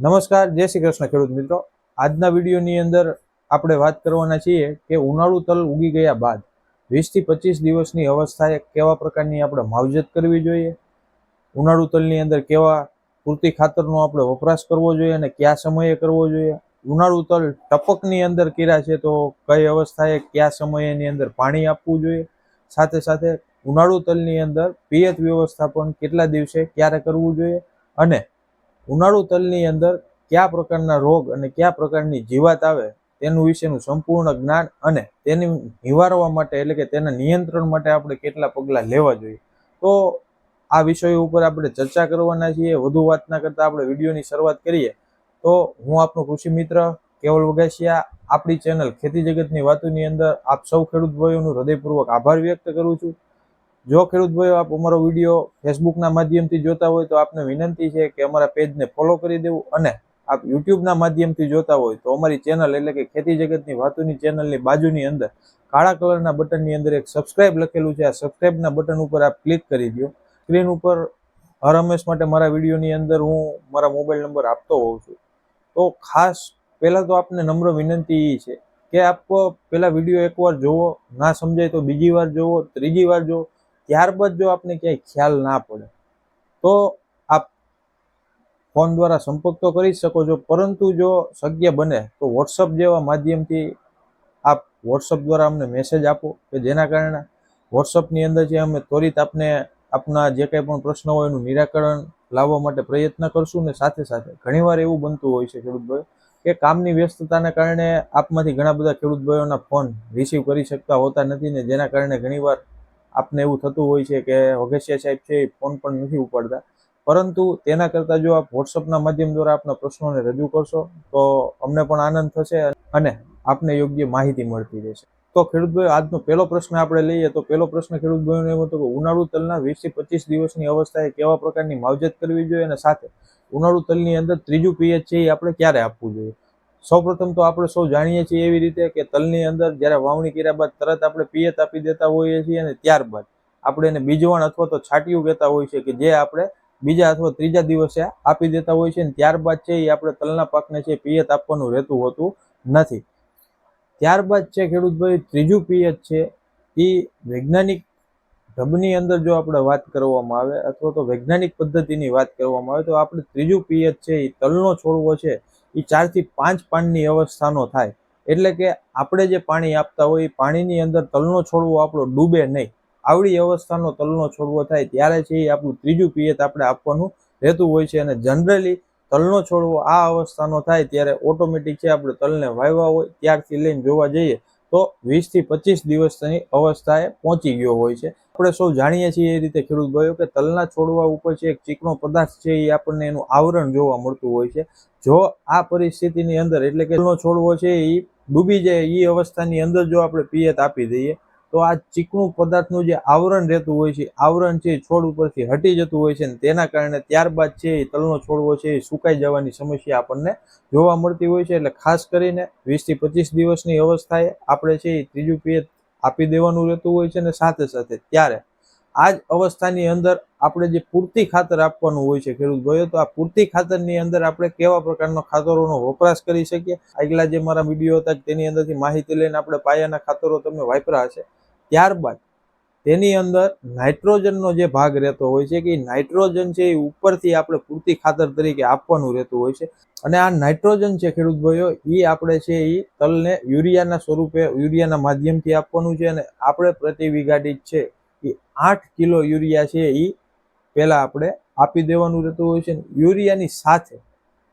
નમસ્કાર, જય શ્રી કૃષ્ણ ખેડૂત મિત્રો. આજના વિડીયોની અંદર આપણે વાત કરવાના છીએ કે ઉનાળુ તલ ઉગી ગયા બાદ વીસથી પચીસ દિવસની અવસ્થાએ કેવા પ્રકારની આપણે માવજત કરવી જોઈએ? ઉનાળુ તલની અંદર કેવા પૂરતી ખાતરનો આપણે વપરાશ કરવો જોઈએ અને કયા સમયે કરવો જોઈએ? ઉનાળુ તલ ટપકની અંદર કર્યા છે તો કઈ અવસ્થાએ કયા સમયે એની અંદર પાણી આપવું જોઈએ? સાથે સાથે ઉનાળુ તલની અંદર પિયત વ્યવસ્થાપન કેટલા દિવસે ક્યારે કરવું જોઈએ? અને ઉનાળુ તલની અંદર કયા પ્રકારના રોગ અને કયા પ્રકારની જીવાત આવે તેનું વિશેનું સંપૂર્ણ જ્ઞાન અને તેની નિવારવા માટે એટલે કે તેના નિયંત્રણ માટે આપણે કેટલા પગલાં લેવા જોઈએ. તો આ વિષયો ઉપર આપણે ચર્ચા કરવાના છીએ. વધુ વાત ના કરતાં આપણે વિડીયોની શરૂઆત કરીએ. તો હું આપનો કૃષિ મિત્ર કેવલ વગાસિયા આપણી ચેનલ ખેતી જગતની વાતોની અંદર આપ સૌ ખેડૂત ભાઈઓનું હૃદયપૂર્વક આભાર વ્યક્ત કરું છું. જો ખેડૂત ભાઈઓ આપ અમારો વીડિયો ફેસબુકના માધ્યમથી જોતા હોય તો આપને વિનંતી છે કે અમારા પેજને ફોલો કરી દેવું અને આપ યુટ્યુબના માધ્યમથી જોતા હોય તો અમારી ચેનલ એટલે કે ખેતી જગતની વાતોની ચેનલની બાજુની અંદર કાળા કલરના બટનની અંદર એક સબસ્ક્રાઇબ લખેલું છે. આ સબસ્ક્રાઇબના બટન ઉપર આપ ક્લિક કરી દો સ્ક્રીન ઉપર હર હંમેશ માટે મારા વિડીયોની અંદર હું મારા મોબાઈલ નંબર આપતો હોઉં છું. તો ખાસ પહેલાં તો આપને નમ્ર વિનંતી એ છે કે આપ પહેલાં વીડિયો એકવાર જુઓ ના સમજાય તો બીજી વાર જુઓ ત્રીજી વાર જુઓ ત્યારબાદ જો આપને ક્યાંય ખ્યાલ ના પડે, તો આપ ફોન દ્વારા સંપર્ક તો કરી શકો છો, પરંતુ જો શક્ય બને, તો વોટ્સઅપ જેવા માધ્યમથી આપ વોટ્સઅપ દ્વારા અમને મેસેજ આપો, કે જેના કારણે વોટ્સઅપની અંદર જે અમે ત્વરિત આપને આપના જે કંઈ પણ પ્રશ્ન હોય એનું નિરાકરણ લાવવા માટે પ્રયત્ન કરશું ને સાથે સાથે ઘણીવાર એવું બનતું હોય છે ખેડૂતભાઈ કે કામની વ્યસ્તતાને કારણે આપમાંથી ઘણા બધા ખેડૂત ભાઈઓના ફોન રિસીવ કરી શકતા હોતા નથી ને જેના કારણે ઘણીવાર આપને એવું થતું હોય છે કે વઘેસિયા સાહેબ છે એ ફોન પણ નથી ઉપાડતા. પરંતુ તેના કરતાં જો આપ વોટ્સઅપના માધ્યમ દ્વારા આપના પ્રશ્નોને રજૂ કરશો, તો અમને પણ આનંદ થશે અને આપને યોગ્ય માહિતી મળતી રહેશે. તો ખેડૂત ભાઈ આજનો પહેલો પ્રશ્ન આપણે લઈએ તો પહેલો પ્રશ્ન ખેડૂત ભાઈઓને એવો હતો કે ઉનાળુ તલના વીસથી પચીસ દિવસની અવસ્થાએ કેવા પ્રકારની માવજત કરવી જોઈએ અને સાથે ઉનાળુ તલની અંદર ત્રીજું પીએચ છે એ આપણે ક્યારે આપવું જોઈએ? સૌપ્રથમ તો આપણે સૌ જાણીએ છીએ એવી રીતે કે તલની અંદર જ્યારે વાવણી કર્યા બાદ તરત આપણે પિયત આપી દેતા હોઈએ છીએ અને ત્યારબાદ આપણે એને બીજવણ અથવા તો છાટિયું કહેતા હોય છે કે જે આપણે બીજા અથવા ત્રીજા દિવસે આપી દેતા હોય છે અને ત્યારબાદ છે એ આપણે તલના પાકને છે પિયત આપવાનું રહેતું હોતું નથી. ત્યારબાદ છે ખેડૂતભાઈ, ત્રીજું પિયત છે એ વૈજ્ઞાનિક ઢબની અંદર જો આપણે વાત કરવામાં આવે અથવા તો વૈજ્ઞાનિક પદ્ધતિની વાત કરવામાં આવે તો આપણે ત્રીજું પિયત છે એ તલનો છોડવો છે. એ ચારથી પાંચ પાનની અવસ્થાનો થાય. એટલે કે આપણે જે પાણી આપતા હોય એ પાણીની અંદર તલનો છોડવો આપણો ડૂબે નહીં. આવડી અવસ્થાનો તલનો છોડવો થાય ત્યારે છે એ આપણું ત્રીજું પિયત આપણે આપવાનું રહેતું હોય છે. અને જનરલી તલનો છોડવો આ અવસ્થાનો થાય ત્યારે ઓટોમેટિક છે આપણે તલને વાવ્યા હોય ત્યારથી લઈને જોવા જઈએ તો વીસથી પચીસ દિવસની અવસ્થાએ પહોંચી ગયો હોય છે. આપણે સૌ જાણીએ છીએ એ રીતે ખેડૂત ભાઈઓ કે તલના છોડવા ઉપર છે એક ચીકણો પદાર્થ છે એ આપણને એનું આવરણ જોવા મળતું હોય છે. જો આ પરિસ્થિતિની અંદર એટલે કે છોડવો છે એ ડૂબી જાય એ અવસ્થાની અંદર જો આપણે પિયત આપી દઈએ, તો આ ચીકણું પદાર્થનું જે આવરણ રહેતું હોય છે આવરણ છે છોડ ઉપરથી હટી જતું હોય છે અને તેના કારણે ત્યારબાદ છે એ તલનો છોડવો છે એ સુકાઈ જવાની સમસ્યા આપણને જોવા મળતી હોય છે. એટલે ખાસ કરીને વીસથી પચીસ દિવસની અવસ્થાએ આપણે છે એ ત્રીજું પિયત આપી દેવાનું રહેતું હોય છે અને સાથે સાથે ત્યારે આ જ અવસ્થાની અંદર આપણે જે પૂરતી ખાતર આપવાનું હોય છે, ખેડૂત ભાઈઓ, તો આ પૂરતી ખાતરની અંદર આપણે કેવા પ્રકારના ખાતરોનો વપરાશ કરી શકીએ? આગલા જે મારા વીડિયો હતા, તેની અંદરથી માહિતી લઈને આપણે પાયાના ખાતરો તમે વાપરા હશે. ત્યારબાદ તેની અંદર નાઇટ્રોજનનો જે ભાગ રહેતો હોય છે, કે નાઇટ્રોજન છે, એ ઉપરથી આપણે પૂરતી ખાતર તરીકે આપવાનું રહેતું હોય છે. અને આ નાઇટ્રોજન છે, ખેડૂત ભાઈઓ, એ આપણે છે, એ તલને યુરિયાના સ્વરૂપે, યુરિયાના માધ્યમથી આપવાનું છે અને આપણે પ્રતિ વીઘા દીઠ છે, એ આઠ કિલો યુરિયા છે, એ પહેલાં આપણે આપી દેવાનું રહેતું હોય છે યુરિયાની સાથે.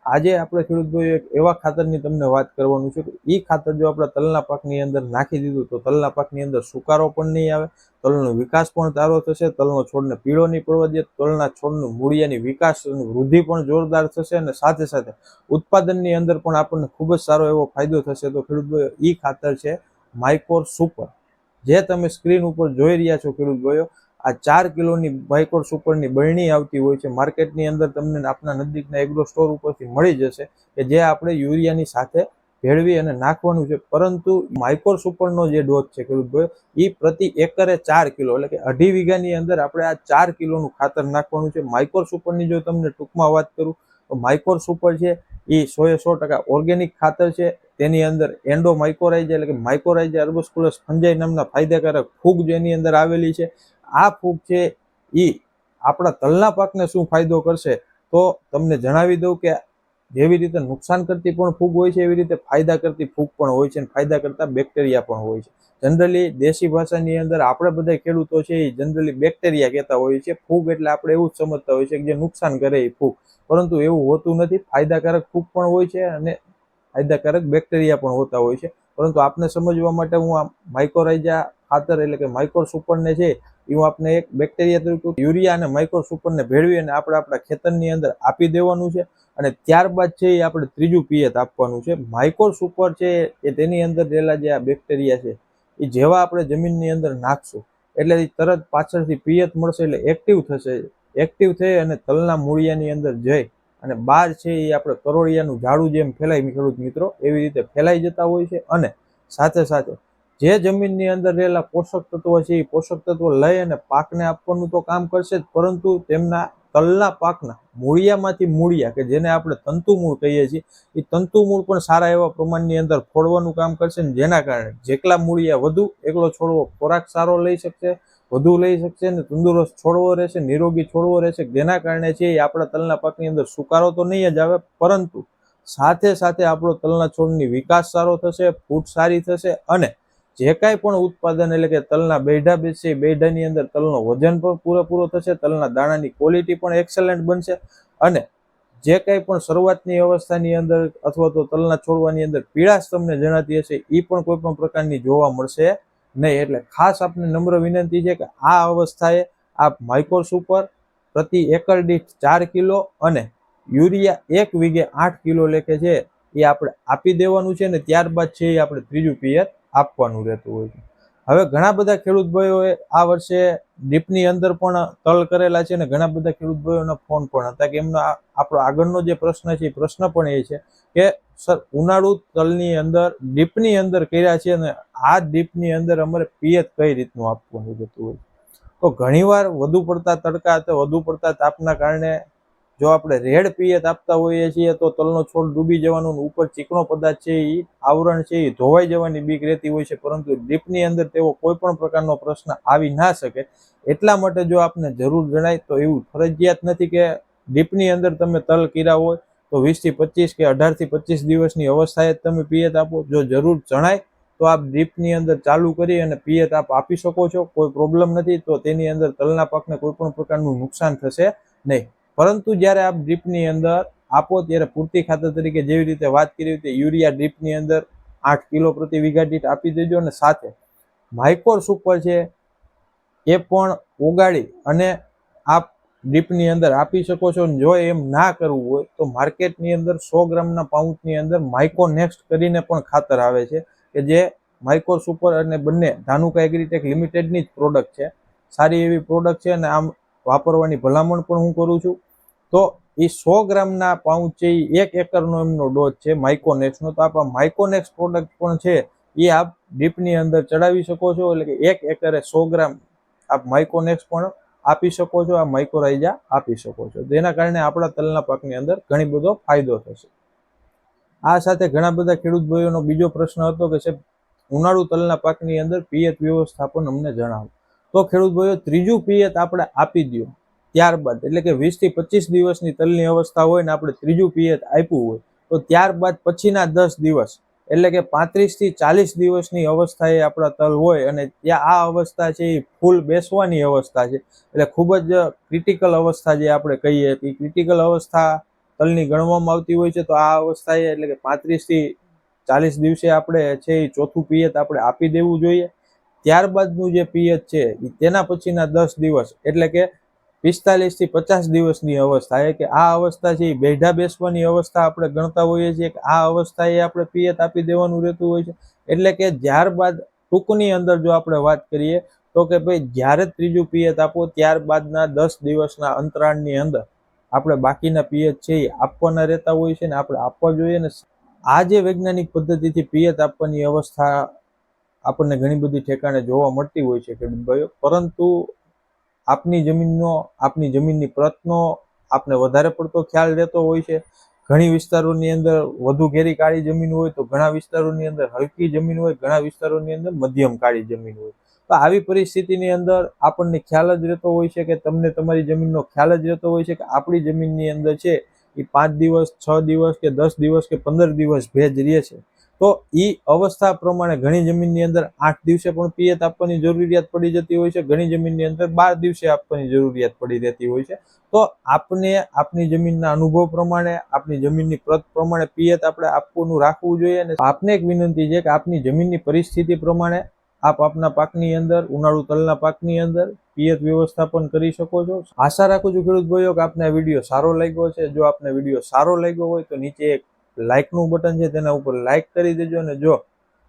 આજે આપણે ખેડૂત ભાઈ એક એવા ખાતરની તમને વાત કરવાનું છે કે એ ખાતર જો આપણે તલના પાકની અંદર નાખી દીધું તો તલના પાકની અંદર સુકારો પણ નહીં આવે, તલનો વિકાસ પણ સારો થશે, તલનો છોડને પીળો નહીં પડવા દે, તલના છોડનું મૂળિયાની વિકાસ વૃદ્ધિ પણ જોરદાર થશે અને સાથે સાથે ઉત્પાદનની અંદર પણ આપણને ખૂબ જ સારો એવો ફાયદો થશે. તો ખેડૂત ભાઈઓ એ ખાતર છે માઇકોર સુપર જે તમે સ્ક્રીન ઉપર જોઈ રહ્યા છો ખેડૂત ભાઈઓ આ ચાર કિલોની માઇકોર સુપરની બરણી આવતી હોય છે, માર્કેટની અંદર તમને આપના નજીકના એગ્રો સ્ટોર ઉપરથી મળી જશે કે જે આપણે યુરિયાની સાથે ભેળવી અને નાખવાનું છે. પરંતુ માઇકોર સુપરનો જે ડોઝ છે, ખેડૂત એ પ્રતિ એકરે ચાર કિલો એટલે કે અઢી વીઘાની અંદર આપણે આ ચાર કિલોનું ખાતર નાખવાનું છે. માઇકોર સુપરની જો તમને ટૂંકમાં વાત કરું, તો માઇકોર સુપર છે એ સો એ સો ટકા ઓર્ગેનિક ખાતર છે. તેની અંદર એન્ડો માઇકોરાઇઝ એટલે કે માઇકોરાઇઝ અર્બસ્કુલસ ફંજાઈ નામના ફાયદાકારક ફૂગ જેની અંદર આવેલી છે. આ ફૂગ છે એ આપણા તલના પાકને શું ફાયદો કરશે? તો તમને જણાવી દઉં કે જેવી રીતે નુકસાન કરતી પણ ફૂગ હોય છે, એવી રીતે ફાયદા કરતી ફૂગ પણ હોય છે અને ફાયદા કરતા બેક્ટેરિયા પણ હોય છે. જનરલી દેશી ભાષાની અંદર આપણે બધા ખેડૂતો છે એ જનરલી બેક્ટેરિયા કહેતા હોઈએ છીએ. ફૂગ એટલે આપણે એવું જ સમજતા હોઈએ છીએ કે જે નુકસાન કરે એ ફૂગ. પરંતુ એવું હોતું નથી. ફાયદાકારક ફૂગ પણ હોય છે અને ફાયદાકારક બેક્ટેરિયા પણ હોતા હોય છે. પરંતુ આપને સમજવા માટે હું આ માઇકોરાઇઝા ખાતર એટલે કે માઇકોર સુપરને છે એ આપણે એક બેક્ટેરિયા તરીકે યુરિયા અને માઇક્રોસુપરને ભેળવી અને આપણે આપણા ખેતરની અંદર આપી દેવાનું છે. અને ત્યારબાદ છે એ આપણે ત્રીજું પિયત આપવાનું છે. માઇક્રોસુપર છે એ તેની અંદર રહેલા જે આ બેક્ટેરિયા છે, એ જેવા આપણે જમીનની અંદર નાખશું. એટલે તરત પાછળથી પિયત મળશે એટલે એક્ટિવ થશે. એક્ટિવ થઈ અને તલના મૂળિયાની અંદર જઈ અને બહાર છે એ આપણે કરોળિયાનું ઝાડું જેમ ફેલાય ખેડૂત મિત્રો, એવી રીતે ફેલાઈ જતા હોય છે અને સાથે સાથે જે જમીનની અંદર રહેલા પોષક તત્વો છે એ પોષક તત્વો લઈ અને પાકને આપવાનું તો કામ કરશે જ, પરંતુ તેમના તલના પાકના મૂળિયામાંથી મૂળિયા કે જેને આપણે તંતુમૂળ કહીએ છીએ, એ તંતુમૂળ પણ સારા એવા પ્રમાણની અંદર ફોડવાનું કામ કરશે ને જેના કારણે જેટલા મૂળિયા વધુ, એકલો છોડવો ખોરાક સારો લઈ શકશે, વધુ લઈ શકશે ને તંદુરસ્ત છોડવો રહેશે, નિરોગી છોડવો રહેશે, જેના કારણે છે એ આપણા તલના પાકની અંદર સુકારો તો નહીં જ આવે, પરંતુ સાથે સાથે આપણો તલના છોડની વિકાસ સારો થશે, ફૂટ સારી થશે અને જે કાંઈ પણ ઉત્પાદન એટલે કે તલના બેઢા બેસે, બેઢાની અંદર તલનો વજન પણ પૂરેપૂરો થશે, તલના દાણાની ક્વોલિટી પણ એક્સલન્ટ બનશે અને જે કાંઈ પણ શરૂઆતની અવસ્થાની અંદર અથવા તો તલના છોડવાની અંદર પીળાશ તમને જણાતી હશે એ પણ કોઈ પણ પ્રકારની જોવા મળશે નહીં. એટલે ખાસ આપને નમ્ર વિનંતી છે કે આ અવસ્થાએ આપ માઇકોર સુપર પ્રતિ એકર દીઠ ચાર કિલો અને યુરિયા એક વીઘે આઠ કિલો લેખે છે એ આપણે આપી દેવાનું છે ને ત્યારબાદ છે એ આપણે ત્રીજું પિયત આપવાનું રહેતું હોય છે. હવે ઘણા બધા ખેડૂત ભાઈઓએ આ વર્ષે ડીપની અંદર પણ તલ કરેલા છે અને ઘણા બધા ખેડૂત ભાઈઓના ફોન પણ હતા કે એમનો આપણો આગળનો જે પ્રશ્ન છે, એ પ્રશ્ન પણ એ છે કે, સર, ઉનાળુ તલની અંદર, ડીપની અંદર કર્યા છે અને આ ડીપની અંદર અમારે પિયત કઈ રીતનું આપવાનું જતું હોય? તો ઘણીવાર વધુ પડતા તડકા અથવા વધુ પડતા તાપના કારણે જો આપણે રેડ પિયત આપતા હોઈએ છીએ તો તલનો છોડ ડૂબી જવાનું ઉપર ચીકણો પદાર્થ છે એ આવરણ છે એ ધોવાઈ જવાની બીક રહેતી હોય છે, પરંતુ ડીપની અંદર તેવો કોઈ પણ પ્રકારનો પ્રશ્ન આવી ના શકે. એટલા માટે જો આપને જરૂર જણાય તો એવું ફરજિયાત નથી કે ડીપની અંદર તમે તલ કીરા હોય તો વીસથી પચીસ કે અઢારથી પચીસ દિવસની અવસ્થાએ જ તમે પિયત આપો. જો જરૂર જણાય તો આપ ડીપની અંદર ચાલુ કરી અને પિયત આપ આપી શકો છો. કોઈ પ્રોબ્લેમ નથી તો તેની અંદર તલના પાકને કોઈ પણ પ્રકારનું નુકસાન થશે નહીં. પરંતુ જ્યારે આપ ડ્રીપની અંદર આપો ત્યારે પૂરતી ખાતર તરીકે જેવી રીતે વાત કરી રીતે યુરિયા ડ્રીપની અંદર આઠ કિલો પ્રતિ વીઘા દીઠ આપી દેજો અને સાથે માઇકોર સુપર છે એ પણ ઓગાળી અને આપ ડ્રીપની અંદર આપી શકો છો. અને જો એમ ના કરવું હોય તો માર્કેટની અંદર સો ગ્રામના પાઉચની અંદર માઇકો નેક્સ્ટ કરીને પણ ખાતર આવે છે કે જે માઇકોર સુપર અને બંને ધાનુકા એગ્રીટેક લિમિટેડની જ પ્રોડક્ટ છે. સારી એવી પ્રોડક્ટ છે અને આમ વાપરવાની ભલામણ પણ હું કરું છું. તો એ સો ગ્રામના પાઉચ એ એક એકરનો એમનો ડોઝ છે માઇકોનેક્સનો તો આપણા માઇકોનેક્સ પ્રોડક્ટ પણ છે, એ આપ ડીપની અંદર ચડાવી શકો છો, એટલે કે એક એકરે સો ગ્રામ આપ માઇકોનેક્સ પણ આપી શકો છો, આ માઇકોરાઇઝા આપી શકો છો. જેના કારણે આપણા તલના પાકની અંદર ઘણી બધો ફાયદો થશે. આ સાથે ઘણા બધા ખેડૂત ભાઈઓનો બીજો પ્રશ્ન હતો કે સાહેબ, ઉનાળુ તલના પાકની અંદર પિયત વ્યવસ્થાપન અમને જણાવો. તો ખેડૂત ભાઈઓ, ત્રીજું પિયત આપણે આપી દો ત્યારબાદ, એટલે કે વીસથી પચીસ દિવસની તલની અવસ્થા હોય ને આપણે ત્રીજું પિયત આપ્યું હોય, તો ત્યારબાદ પછીના દસ દિવસ, એટલે કે પાંત્રીસથી ચાલીસ દિવસની અવસ્થા એ આપણા તલ હોય અને ત્યાં આ અવસ્થા છે એ ફૂલ બેસવાની અવસ્થા છે. એટલે ખૂબ જ ક્રિટિકલ અવસ્થા જે આપણે કહીએ, એ ક્રિટિકલ અવસ્થા તલની ગણવામાં આવતી હોય છે, તો આ અવસ્થાએ એટલે કે પાંત્રીસથી ચાલીસ દિવસે આપણે છે એ ચોથું પિયત આપણે આપી દેવું જોઈએ. ત્યારબાદનું જે પિયત છે તેના પછીના દસ દિવસ, એટલે કે પિસ્તાલીસથી પચાસ દિવસની અવસ્થા. એ કે આ અવસ્થા છે એ બેઢા બેસવાની અવસ્થા આપણે ગણતા હોઈએ છીએ કે આ અવસ્થાએ આપણે પિયત આપી દેવાનું રહેતું હોય છે. એટલે કે ત્યારબાદ ટૂંકની અંદર જો આપણે વાત કરીએ તો કે ભાઈ જ્યારે ત્રીજું પિયત આપો ત્યારબાદના દસ દિવસના અંતરાળની અંદર આપણે બાકીના પિયત છે એ આપવાના રહેતા હોય છે ને આપણે આપવા જોઈએ ને આ જે વૈજ્ઞાનિક પદ્ધતિથી પિયત આપવાની અવસ્થા આપણને ઘણી બધી ઠેકાણે જોવા મળતી હોય છે ખેડૂત ભાઈઓ. પરંતુ આપની જમીનનો, આપની જમીનની પ્રતનો આપને વધારે પડતો ખ્યાલ રહેતો હોય છે. ઘણી વિસ્તારોની અંદર વધુ ઘેરી કાળી જમીન હોય તો ઘણા વિસ્તારોની અંદર હલકી જમીન હોય, ઘણા વિસ્તારોની અંદર મધ્યમ કાળી જમીન હોય. તો આવી પરિસ્થિતિની અંદર આપણને ખ્યાલ જ રહેતો હોય છે કે તમને તમારી જમીનનો ખ્યાલ જ રહેતો હોય છે કે આપણી જમીનની અંદર છે એ પાંચ દિવસ, છ દિવસ કે દસ દિવસ કે પંદર દિવસ ભેજ રહે છે. તો એ અવસ્થા પ્રમાણે ઘણી જમીનની અંદર આઠ દિવસે પણ પિયત આપવાની જરૂરિયાત પડી જતી હોય છે. ઘણી જમીનની અંદર બાર દિવસે આપવાની જરૂરિયાત પડી રહેતી હોય છે. તો આપને આપની જમીનના અનુભવ પ્રમાણે, આપની જમીનની પ્રત પ્રમાણે પિયત આપણે આપવાનું રાખવું જોઈએ અને આપને એક વિનંતી છે કે આપની જમીનની પરિસ્થિતિ પ્રમાણે આપ આપના પાકની અંદર, ઉનાળુ તલના પાકની અંદર પિયત વ્યવસ્થાપન કરી શકો છો. આશા રાખું છું ખેડૂત ભાઈઓ કે આપને વીડિયો સારો લાગ્યો છે જો આપને વીડિયો સારો લાગ્યો હોય તો નીચે એક લાઇકનું બટન છે તેના ઉપર લાઇક કરી દેજો અને જો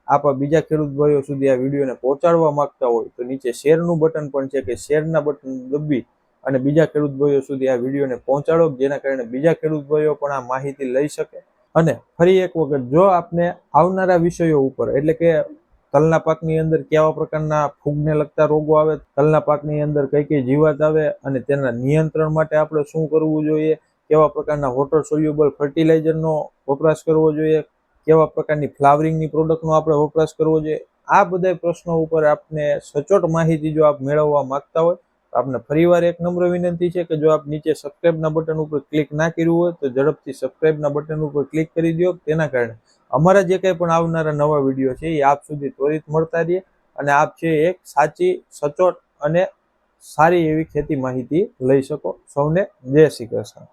આપ બીજા ખેડૂત ભાઈઓ સુધી આ વિડીયોને પહોંચાડવા માંગતા હોય તો નીચે શેરનું બટન પણ છે કે શેરના બટન દબી અને બીજા ખેડૂત ભાઈઓ સુધી આ વિડીયોને પહોંચાડો જેના કારણે બીજા ખેડૂત ભાઈઓ પણ આ માહિતી લઈ શકે. અને ફરી એક વખત જો આપને આવનારા વિષયો ઉપર, એટલે કે તલના પાકની અંદર કેવા પ્રકારના ફૂગને લગતા રોગો આવે, તલના પાકની અંદર કઈ કઈ જીવાત આવે અને તેના નિયંત્રણ માટે આપણે શું કરવું જોઈએ કેવા પ્રકારના વોટર સોલ્યુબલ ફર્ટિલાઇઝરનો વપરાશ કરવો જોઈએ, કેવા પ્રકારની ફ્લાવરિંગની પ્રોડક્ટનો આપણે વપરાશ કરવો જોઈએ, આ બધા પ્રશ્નો ઉપર આપને સચોટ માહિતી જો આપ મેળવવા માંગતા હોય, તો આપને ફરીવાર એક નમ્ર વિનંતી છે કે જો આપ નીચે સબસ્ક્રાઇબના બટન ઉપર ક્લિક ના કર્યું હોય, તો ઝડપથી સબસ્ક્રાઇબના બટન ઉપર ક્લિક કરી દો તેના કારણે અમારા જે કંઈ પણ આવનારા નવા વીડિયો છે, એ આપ સુધી ત્વરિત મળતા રહે અને આપ છે એક સાચી, સચોટ અને સારી એવી ખેતી માહિતી લઈ શકો. સૌને જય શ્રી કૃષ્ણ.